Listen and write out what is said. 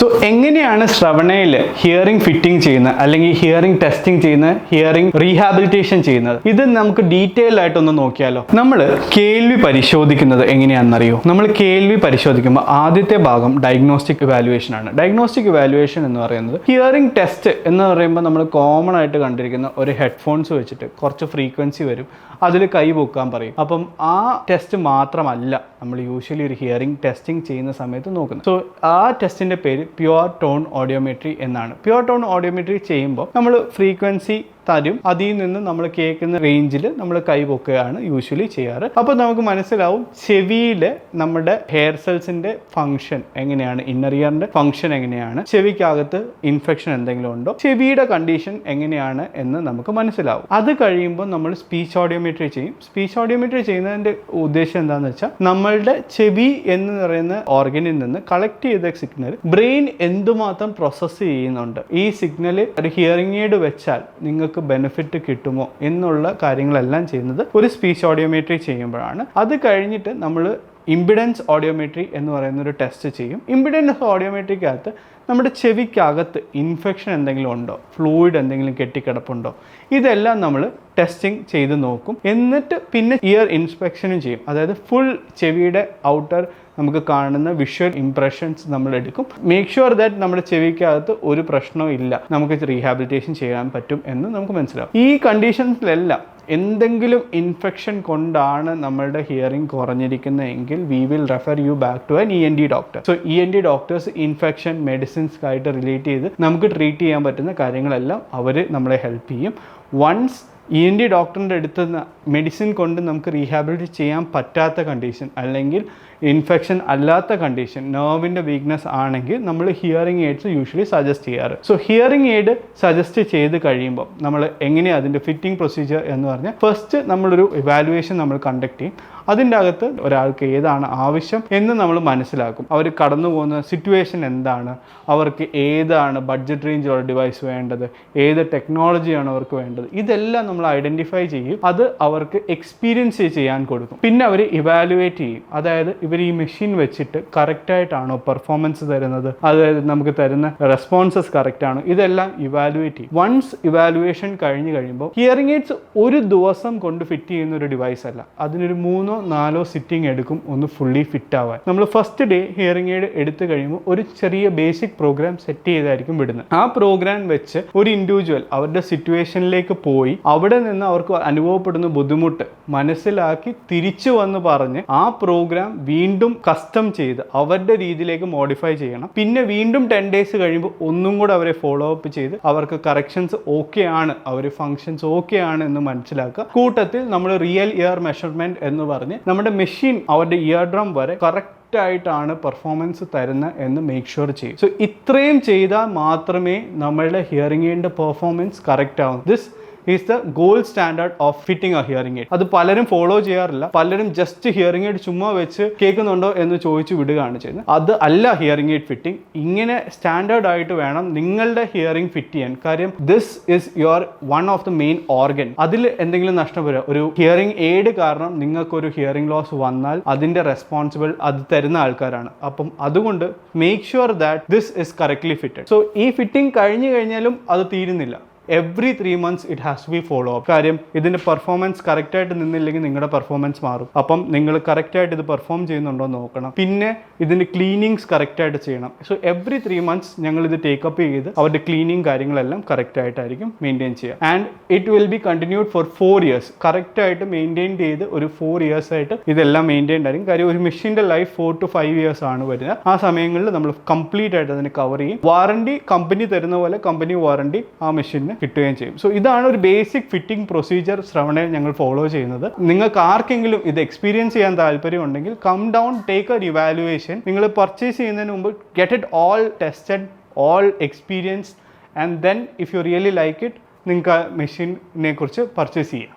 So എങ്ങനെയാണ് ശ്രവണയിൽ hearing fitting ചെയ്യുന്നത്? അല്ലെങ്കിൽ ഹിയറിംഗ് ടെസ്റ്റിംഗ് ചെയ്യുന്നത്? ഹിയറിംഗ് റീഹാബിലിറ്റേഷൻ ചെയ്യുന്നത്? ഇത് നമുക്ക് ഡീറ്റെയിൽ ആയിട്ടൊന്ന് നോക്കിയാലോ. നമ്മൾ കേൾവി പരിശോധിക്കുന്നത് എങ്ങനെയാണെന്നറിയോ? നമ്മൾ കേൾവി പരിശോധിക്കുമ്പോൾ ആദ്യത്തെ ഭാഗം ഡയഗ്നോസ്റ്റിക് ഇവാലുവേഷൻ ആണ്. ഡയഗ്നോസ്റ്റിക് ഇവാലുവേഷൻ എന്ന് പറയുന്നത് ഹിയറിംഗ് ടെസ്റ്റ് എന്ന് പറയുമ്പോൾ നമ്മൾ കോമൺ ആയിട്ട് കണ്ടിരിക്കുന്ന ഒരു ഹെഡ്ഫോൺസ് വെച്ചിട്ട് കുറച്ച് ഫ്രീക്വൻസി വരും. അതിൽ കൈ പൊക്കാൻ പറയും. അപ്പം ആ ടെസ്റ്റ് മാത്രമല്ല നമ്മൾ യൂഷ്വലി ഒരു ഹിയറിംഗ് ടെസ്റ്റിംഗ് ചെയ്യുന്ന സമയത്ത് നോക്കുന്നത്. സോ ആ ടെസ്റ്റിന്റെ പേര് പ്യുവർ ടോൺ ഓഡിയോമെട്രി എന്നാണ്. പ്യുവർ ടോൺ ഓഡിയോമെട്രി ചെയ്യുമ്പോൾ നമ്മൾ ഫ്രീക്വൻസി തരും അതിൽ നിന്ന് നമ്മൾ കേൾക്കുന്ന റേഞ്ചിൽ നമ്മൾ കൈ പൊക്കുകയാണ് യൂഷ്വലി ചെയ്യാറ്. അപ്പോൾ നമുക്ക് മനസ്സിലാവും ചെവിയിൽ നമ്മുടെ ഹെയർ സെൽസിന്റെ ഫംഗ്ഷൻ എങ്ങനെയാണ് ഇന്നർ ഇയറിന്റെ ഫംഗ്ഷൻ എങ്ങനെയാണ് ചെവിക്കകത്ത് ഇൻഫെക്ഷൻ എന്തെങ്കിലും ഉണ്ടോ ചെവിയുടെ കണ്ടീഷൻ എങ്ങനെയാണ് എന്ന് നമുക്ക് മനസ്സിലാവും. അത് കഴിയുമ്പോൾ നമ്മൾ സ്പീച്ച് ഓഡിയോമെട്രി ചെയ്യും. സ്പീച്ച് ഓഡിയോമെട്രി ചെയ്യുന്നതിന്റെ ഉദ്ദേശം എന്താണെന്ന് വെച്ചാൽ നമ്മളുടെ ചെവി എന്ന് പറയുന്ന ഓർഗനിൽ നിന്ന് കളക്ട് ചെയ്ത സിഗ്നൽ ബ്രെയിൻ എന്തുമാത്രം പ്രോസസ്സ് ചെയ്യുന്നുണ്ട്. ഈ സിഗ്നൽ ഒരു ഹിയറിംഗ് എയ്ഡ് വെച്ചാൽ നിങ്ങൾക്ക് ബെനിഫിറ്റ് കിട്ടുമോ എന്നുള്ള കാര്യങ്ങളെല്ലാം ചെയ്യുന്നത് ഒരു സ്പീച്ച് ഓഡിയോമെട്രി ചെയ്യുമ്പോഴാണ്. അത് കഴിഞ്ഞിട്ട് നമ്മൾ ഇമ്പിഡൻസ് ഓഡിയോമെട്രി എന്ന് പറയുന്ന ഒരു ടെസ്റ്റ് ചെയ്യും. ഇമ്പിഡൻസ് ഓഡിയോമെട്രിക്കകത്ത് നമ്മുടെ ചെവിക്കകത്ത് ഇൻഫെക്ഷൻ എന്തെങ്കിലും ഉണ്ടോ? ഫ്ലൂയിഡ് എന്തെങ്കിലും കെട്ടിക്കിടപ്പുണ്ടോ? ഇതെല്ലാം നമ്മൾ ടെസ്റ്റിംഗ് ചെയ്ത് നോക്കും. എന്നിട്ട് പിന്നെ ഇയർ ഇൻസ്പെക്ഷനും ചെയ്യും. അതായത് ഫുൾ ചെവിയുടെ ഔട്ടർ നമുക്ക് കാണുന്ന വിഷ്വൽ ഇംപ്രഷൻസ് നമ്മൾ എടുക്കും. മേക്ക് ഷുവർ ദാറ്റ് നമ്മുടെ ചെവിക്കകത്ത് ഒരു പ്രശ്നവും ഇല്ല. നമുക്ക് റീഹാബിലിറ്റേഷൻ ചെയ്യാൻ പറ്റും എന്ന് നമുക്ക് മനസ്സിലാവും. ഈ കണ്ടീഷൻസിലെല്ലാം എന്തെങ്കിലും ഇൻഫെക്ഷൻ കൊണ്ടാണ് നമ്മളുടെ hearing കുറഞ്ഞിരിക്കുന്നതെങ്കിൽ we will refer you back to an E N T doctor so E N T doctors infection medicines ആയിട്ട് റിലേറ്റ് ചെയ്ത് നമുക്ക് ട്രീറ്റ് ചെയ്യാൻ പറ്റുന്ന കാര്യങ്ങളെല്ലാം അവർ നമ്മളെ ഹെൽപ്പ് ചെയ്യും. വൺസ് ഇ എൻ ഡി ഡോക്ടറിന്റെ അടുത്ത് മെഡിസിൻ കൊണ്ട് നമുക്ക് റീഹാബിലിറ്റ് ചെയ്യാൻ പറ്റാത്ത കണ്ടീഷൻ അല്ലെങ്കിൽ ഇൻഫെക്ഷൻ അല്ലാത്ത കണ്ടീഷൻ നെർവിന്റെ വീക്ക്നെസ് ആണെങ്കിൽ നമ്മൾ ഹിയറിംഗ് എയ്ഡ്സ് യൂഷ്വലി സജസ്റ്റ് ചെയ്യാറ്. സോ ഹിയറിംഗ് എയ്ഡ് സജസ്റ്റ് ചെയ്ത് കഴിയുമ്പോൾ നമ്മൾ എങ്ങനെയാണ് അതിന്റെ ഫിറ്റിംഗ് പ്രൊസീജിയർ എന്ന് പറഞ്ഞാൽ ഫസ്റ്റ് നമ്മളൊരു ഇവാലുവേഷൻ നമ്മൾ കണ്ടക്ട് ചെയ്യും. അതിന്റെ അകത്ത് ഒരാൾക്ക് ഏതാണ് ആവശ്യം എന്ന് നമ്മൾ മനസ്സിലാക്കും. അവർ കടന്നു പോകുന്ന സിറ്റുവേഷൻ എന്താണ്? അവർക്ക് ഏതാണ് ബഡ്ജറ്റ് റേഞ്ചിലുള്ള ഡിവൈസ് വേണ്ടത്? ഏത് ടെക്നോളജിയാണ് അവർക്ക് വേണ്ടത്? ഇതെല്ലാം നമ്മൾ ഐഡന്റിഫൈ ചെയ്യും അത് അവർക്ക് എക്സ്പീരിയൻസ് ചെയ്യാൻ കൊടുക്കും. പിന്നെ അവർ ഇവാലുവേറ്റ് ചെയ്യും. അതായത് ഇവർ ഈ മെഷീൻ വെച്ചിട്ട് കറക്റ്റ് ആയിട്ടാണോ പെർഫോമൻസ് തരുന്നത് അതായത് നമുക്ക് തരുന്ന റെസ്പോൺസസ് കറക്റ്റ് ആണോ ഇതെല്ലാം ഇവാലുവേറ്റ് ചെയ്യും. വൺസ് ഇവാലുവേഷൻ കഴിഞ്ഞ് കഴിയുമ്പോൾ ഹിയറിംഗ് എയ്ഡ്സ് ഒരു ദിവസം കൊണ്ട് ഫിറ്റ് ചെയ്യുന്ന ഒരു ഡിവൈസ് അല്ല. അതിനൊരു മൂന്നോ നാലോ സിറ്റിംഗ് എടുക്കും ഒന്ന് ഫുള്ളി ഫിറ്റ് ആവാൻ. നമ്മൾ ഫസ്റ്റ് ഡേ ഹിയറിംഗ് എയ്ഡ് എടുത്തു കഴിയുമ്പോൾ ഒരു ചെറിയ ബേസിക് പ്രോഗ്രാം സെറ്റ് ചെയ്തായിരിക്കും വിടുന്നത്. ആ പ്രോഗ്രാം വെച്ച് ഒരു ഇൻഡിവിജ്വൽ അവരുടെ സിറ്റുവേഷനിലേക്ക് പോയി അവിടെ നിന്ന് അവർക്ക് അനുഭവപ്പെടുന്ന ബുദ്ധിമുട്ട് മനസ്സിലാക്കി തിരിച്ചു വന്ന് പറഞ്ഞ് ആ പ്രോഗ്രാം വീണ്ടും കസ്റ്റം ചെയ്ത് അവരുടെ രീതിയിലേക്ക് മോഡിഫൈ ചെയ്യണം. പിന്നെ വീണ്ടും ടെൻ ഡേയ്സ് കഴിയുമ്പോൾ ഒന്നും കൂടെ അവരെ ഫോളോ അപ്പ് ചെയ്ത് അവർക്ക് കറക്ഷൻസ് ഓക്കെ ആണ് അവർ ഫങ്ഷൻസ് ഓക്കെ ആണ് എന്ന് മനസ്സിലാക്കുക. കൂട്ടത്തിൽ നമ്മൾ റിയൽ ഇയർ മെഷർമെന്റ് എന്ന് പറഞ്ഞ് നമ്മുടെ മെഷീൻ അവരുടെ ഇയർ ഡ്രം വരെ കറക്റ്റ് ആയിട്ടാണ് പെർഫോമൻസ് തരുന്ന എന്ന് മേക്ക് ഷുവർ ചെയ്യും. സോ ഇത്രയും ചെയ്താൽ മാത്രമേ നമ്മളുടെ ഹിയറിംഗ് എയ്ഡിന്റെ പെർഫോമൻസ് കറക്റ്റ് ആവും. This is the gold standard of fitting ആ ഹിയറിംഗ് എയ്ഡ് അത് പലരും ഫോളോ ചെയ്യാറില്ല. പലരും ജസ്റ്റ് ഹിയറിംഗ് എയ്ഡ് ചുമ്മാ വെച്ച് കേൾക്കുന്നുണ്ടോ എന്ന് ചോദിച്ചു വിടുകയാണ് ചെയ്യുന്നത്. അത് അല്ല ഹിയറിംഗ് എയ്ഡ് ഫിറ്റിംഗ് ഇങ്ങനെ സ്റ്റാൻഡേർഡ് ആയിട്ട് വേണം നിങ്ങളുടെ ഹിയറിംഗ് ഫിറ്റ് ചെയ്യാൻ. കാര്യം this is your one of the main organ അതിൽ എന്തെങ്കിലും നഷ്ടം വരിക ഒരു ഹിയറിംഗ് എയ്ഡ് കാരണം നിങ്ങൾക്കൊരു ഹിയറിംഗ് ലോസ് വന്നാൽ അതിന്റെ റെസ്പോൺസിബിൾ അത് തരുന്ന ആൾക്കാരാണ്. അപ്പം അതുകൊണ്ട് make sure that this is correctly fitted so ഈ ഫിറ്റിംഗ് കഴിഞ്ഞു കഴിഞ്ഞാലും അത് തീരുന്നില്ല. Every three months it has to be follow up കാര്യം ഇതിന്റെ പെർഫോമൻസ് കറക്റ്റായിട്ട് നിന്നില്ലെങ്കിൽ നിങ്ങളുടെ പെർഫോമൻസ് മാറും. അപ്പം നിങ്ങൾ കറക്റ്റായിട്ട് ഇത് പെർഫോം ചെയ്യുന്നുണ്ടോ നോക്കണം. പിന്നെ ഇതിന്റെ ക്ലീനിങ്സ് കറക്റ്റായിട്ട് ചെയ്യണം. സോ എവറി ത്രീ മന്ത്സ് ഞങ്ങൾ ഇത് ടേക്കപ്പ് ചെയ്ത് അവരുടെ ക്ലീനിങ് കാര്യങ്ങളെല്ലാം കറക്റ്റായിട്ടായിരിക്കും മെയിന്റെയിൻ ചെയ്യുക and it will be continued for for years കറക്റ്റായിട്ട് മെയിന്റെയിൻ ചെയ്ത് ഒരു ഫോർ ഇയേഴ്സ് ആയിട്ട് ഇതെല്ലാം മെയിന്റെയിൻ ആയിരിക്കും. കാര്യം ഒരു മെഷീന്റെ life four to five years ആണ് വരുന്നത് ആ സമയങ്ങളിൽ നമ്മൾ കംപ്ലീറ്റ് ആയിട്ട് അതിന് കവർ ചെയ്യും. വാറണ്ടി കമ്പനി തരുന്ന പോലെ കമ്പനി വാറണ്ടി ആ മെഷീനിന് കിട്ടുകയും ചെയ്യും. സോ ഇതാണ് ഒരു ബേസിക് ഫിറ്റിംഗ് പ്രൊസീജിയർ ശ്രവണയിൽ ഞങ്ങൾ ഫോളോ ചെയ്യുന്നത്. നിങ്ങൾക്ക് ആർക്കെങ്കിലും ഇത് എക്സ്പീരിയൻസ് ചെയ്യാൻ താല്പര്യം ഉണ്ടെങ്കിൽ come down take a evaluation നിങ്ങൾ പർച്ചേസ് ചെയ്യുന്നതിന് മുമ്പ് get it all tested all experience and then if you really like it നിങ്ങൾക്ക് ആ മെഷീനെ കുറിച്ച് പർച്ചേസ് ചെയ്യാം.